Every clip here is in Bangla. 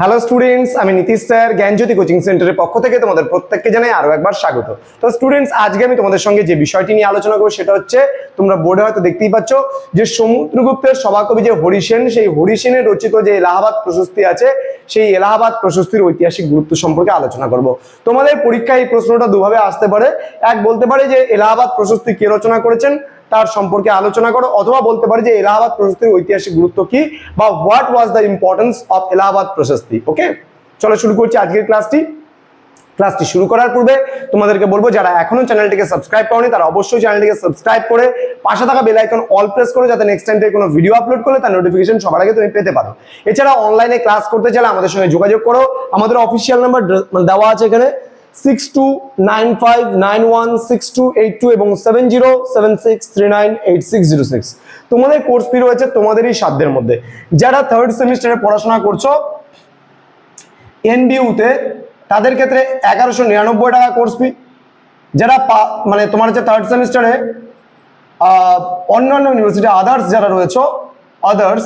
হ্যালো স্টুডেন্টস আমি নীতিশ স্যার, জ্ঞানজ্যোতি কোচিং সেন্টারের পক্ষ থেকে তোমাদের প্রত্যেককে জানাই আরও একবার স্বাগত। তো স্টুডেন্টস আজকে আমি তোমাদের সঙ্গে যে বিষয়টি নিয়ে আলোচনা করব সেটা হচ্ছে, তোমরা বোর্ডে হয়তো দেখতেই পাচ্ছ যে সমুদ্রগুপ্তের সভাকবি যে হরিসেন, সেই হরিসেনের রচিত যে এলাহাবাদ প্রশস্তি আছে, সেই এলাহাবাদ প্রশস্তির ঐতিহাসিক গুরুত্ব সম্পর্কে আলোচনা করব। তোমাদের পরীক্ষায় এই প্রশ্নটা দুভাবে আসতে পারে। এক বলতে পারে যে, এলাহাবাদ প্রশস্তি কে রচনা করেছেন? তার সম্পর্কে আলোচনা করো, অথবা বলতে পারে যে এলাহাবাদ প্রশস্তির ঐতিহাসিক গুরুত্ব কি, বা what was the importance of Allahabad Prashasti okay চলো শুরু করছি আজকের ক্লাসটি। ক্লাসটি শুরু করার পূর্বে তোমাদেরকে বলব, যারা এখনও চ্যানেলটিকে সাবস্ক্রাইব করনি, তারা অবশ্যই চ্যানেলটিকে সাবস্ক্রাইব করে পাশে থাকা বেল আইকন অল প্রেস করে, যাতে নেক্সট টাইম থেকে কোনো ভিডিও আপলোড করলে তার নোটিফিকেশন সবার আগে তুমি পেতে পারো। এছাড়া অনলাইনে ক্লাস করতে চাইলে আমাদের সঙ্গে যোগাযোগ করো। আমাদের অফিসিয়াল নাম্বার দেওয়া আছে এখানে। Six two nine five nine one six two eight two এবং seven zero seven six three nine eight six zero six. তোমাদের কোর্স ফি রয়েছে তোমাদেরই সাধ্যের মধ্যে। যারা থার্ড সেমিস্টারে পড়াশোনা করছ এনবিউতে তাদের ক্ষেত্রে এগারোশো নিরানব্বই টাকা কোর্স ফি যারা মানে তোমার হচ্ছে থার্ড সেমিস্টারে অন্যান্য ইউনিভার্সিটি আদার্স যারা রয়েছে আদার্স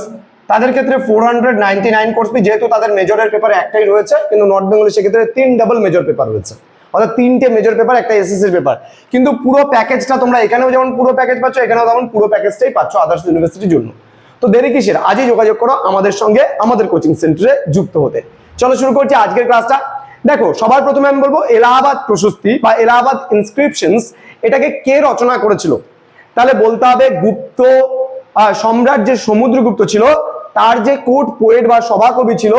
তাদের ক্ষেত্রে four hundred ninety nine course যেহেতু তাদের মেজরের পেপার একটাই রয়েছে, কিন্তু নর্থ বেঙ্গলে সেক্ষেত্রে তিন ডাবল মেজর পেপার রয়েছে। অর্থাৎ তিনটে মেজর পেপার একটা এসএসসির পেপার কিন্তু পুরো প্যাকেজটা তোমরা এখানেও যেমন পুরো প্যাকেজ পাচ্ছ, এখানেও তেমন পুরো প্যাকেজটাই পাচ্ছ আদার্স ইউনিভার্সিটির জন্য। তো দেরি কিসের? আজই যোগাযোগ করো আমাদের সঙ্গে, আমাদের কোচিং সেন্টারে যুক্ত হতে। চলো শুরু করছি আজকের ক্লাসটা দেখো, সবার প্রথমে আমি বলব, এলাহাবাদ প্রশস্তি বা এলাহাবাদ ইনস্ক্রিপশনস এটাকে কে রচনা করেছিল? তাহলে বলতে হবে গুপ্ত সম্রাট যে সমুদ্রগুপ্ত ছিল তার যে কোট পোয়েট বা সভাকবি ছিল,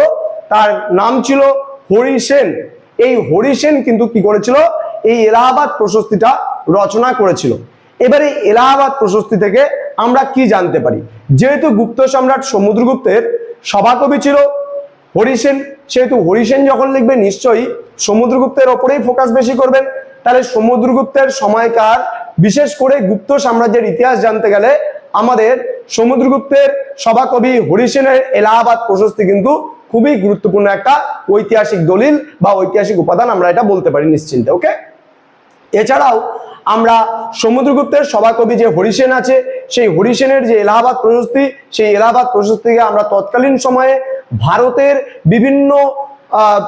তার নাম ছিল হরিসেন এই হরিসেন কিন্তু কি করেছিল? এই এলাহাবাদ প্রশস্তিটা রচনা করেছিল। এবারে এলাহাবাদ প্রশস্তি থেকে আমরা কি জানতে পারি? যেহেতু গুপ্ত সম্রাট সমুদ্রগুপ্তের সভাকবি ছিল হরিসেন সেহেতু হরিসেন যখন লিখবে, নিশ্চয়ই সমুদ্রগুপ্তের ওপরেই ফোকাস বেশি করবেন। তাহলে সমুদ্রগুপ্তের সময়কার, বিশেষ করে গুপ্ত সাম্রাজ্যের ইতিহাস জানতে গেলে আমাদের সমুদ্রগুপ্তের সভাকবি হরিসেনের এলাহাবাদ প্রশস্তি কিন্তু খুবই গুরুত্বপূর্ণ একটা ঐতিহাসিক দলিল বা ঐতিহাসিক উপাদান, আমরা এটা বলতে পারি নিশ্চিন্তে, ওকে? এছাড়াও আমরা সমুদ্রগুপ্তের সভাকবি যে হরিসেন আছে, সেই হরিসেনের যে এলাহাবাদ প্রশস্তি, সেই এলাহাবাদ প্রশস্তিকে আমরা তৎকালীন সময়ে ভারতের বিভিন্ন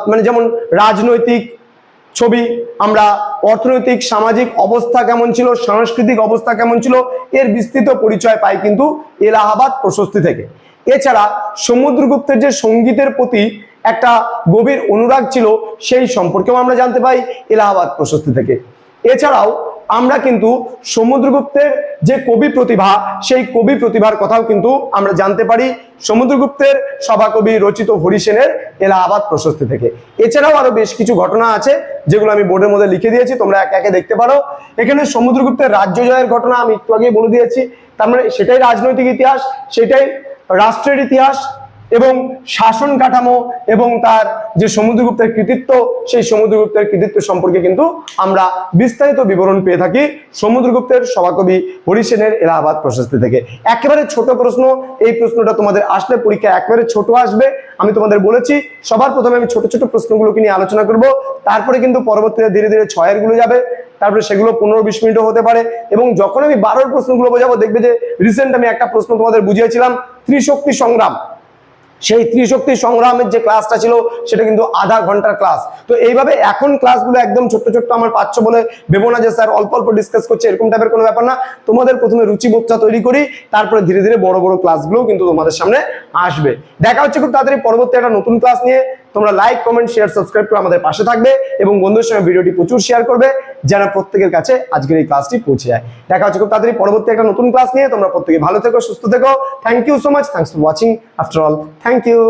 মানে যেমন রাজনৈতিক ছবি, আমরা অর্থনৈতিক, সামাজিক অবস্থা কেমন ছিল, সাংস্কৃতিক অবস্থা কেমন ছিল, এর বিস্তৃত পরিচয় পাই কিন্তু এলাহাবাদ প্রশস্তি থেকে। এছাড়া সমুদ্রগুপ্তের যে সঙ্গীতের প্রতি একটা গভীর অনুরাগ ছিল, সেই সম্পর্কেও আমরা জানতে পাই এলাহাবাদ প্রশস্তি থেকে। এছাড়াও আমরা কিন্তু সমুদ্রগুপ্তের যে কবি প্রতিভা, সেই কবি প্রতিভার কথাও কিন্তু আমরা জানতে পারি। সমুদ্রগুপ্তের সভাকবি রচিত হরিসেনের এলাহাবাদ প্রশস্তি থেকে। এছাড়াও আরও বেশ কিছু ঘটনা আছে, যেগুলো আমি বোর্ডের মধ্যে লিখে দিয়েছি, তোমরা একে একে দেখতে পারো। এখানে সমুদ্রগুপ্তের রাজ্য জয়ের ঘটনা আমি একটু আগেই বলে দিয়েছি। তার মানে সেটাই রাজনৈতিক ইতিহাস, সেটাই রাষ্ট্রের ইতিহাস এবং শাসন কাঠামো এবং তার যে সমুদ্রগুপ্তের কৃতিত্ব, সেই সমুদ্রগুপ্তের কৃতিত্ব সম্পর্কে কিন্তু আমরা বিস্তারিত বিবরণ পেয়ে থাকি সমুদ্রগুপ্তের সভাকবি হরিসেনের এলাহাবাদ প্রশস্তি থেকে। একেবারে ছোট প্রশ্ন, এই প্রশ্নটা তোমাদের আসলে পরীক্ষা একেবারে ছোট আসবে। আমি তোমাদের বলেছি, সবার প্রথমে আমি ছোট ছোট প্রশ্নগুলোকে নিয়ে আলোচনা করব, তারপরে কিন্তু পরবর্তীতে ধীরে ধীরে ছয়েরগুলো যাবে, তারপরে সেগুলো পনেরো বিশ মিনিটও হতে পারে এবং যখন আমি বারোর প্রশ্নগুলো বোঝাবো, দেখবে যে রিসেন্ট আমি একটা প্রশ্ন তোমাদের বুঝিয়েছিলাম, ত্রিশক্তি সংগ্রাম। সেই ত্রিশক্তি সংগ্রামের যে ক্লাসটা ছিল, সেটা কিন্তু আধা ঘণ্টার ক্লাস তো এইভাবে এখন ক্লাসগুলো একদম ছোট্ট ছোট্ট আমার পাচ্ছ বলে ভেবো না যে স্যার অল্প অল্প ডিসকাস করছে, এরকম টাইপের কোনো ব্যাপার না। তোমাদের প্রথমে রুচি রুচিবোধটা তৈরি করি, তারপরে ধীরে ধীরে বড় বড় ক্লাসগুলো কিন্তু তোমাদের সামনে আসবে। দেখা হচ্ছে খুব তাড়াতাড়ি পরবর্তী একটা নতুন ক্লাস নিয়ে। তোমরা লাইক কমেন্ট শেয়ার সাবস্ক্রাইব করে আমাদের পাশে থাকবে এবং বন্ধুদের সঙ্গে ভিডিওটি প্রচুর শেয়ার করবে যেন প্রত্যেকের কাছে আজকের এই ক্লাসটি পৌঁছে যায়। দেখা হচ্ছে খুব তাড়াতাড়ি পরবর্তী একটা নতুন ক্লাস নিয়ে। তোমরা প্রত্যেকে ভালো থেকো, সুস্থ থেকো। Thank you so much thanks for watching after all thank you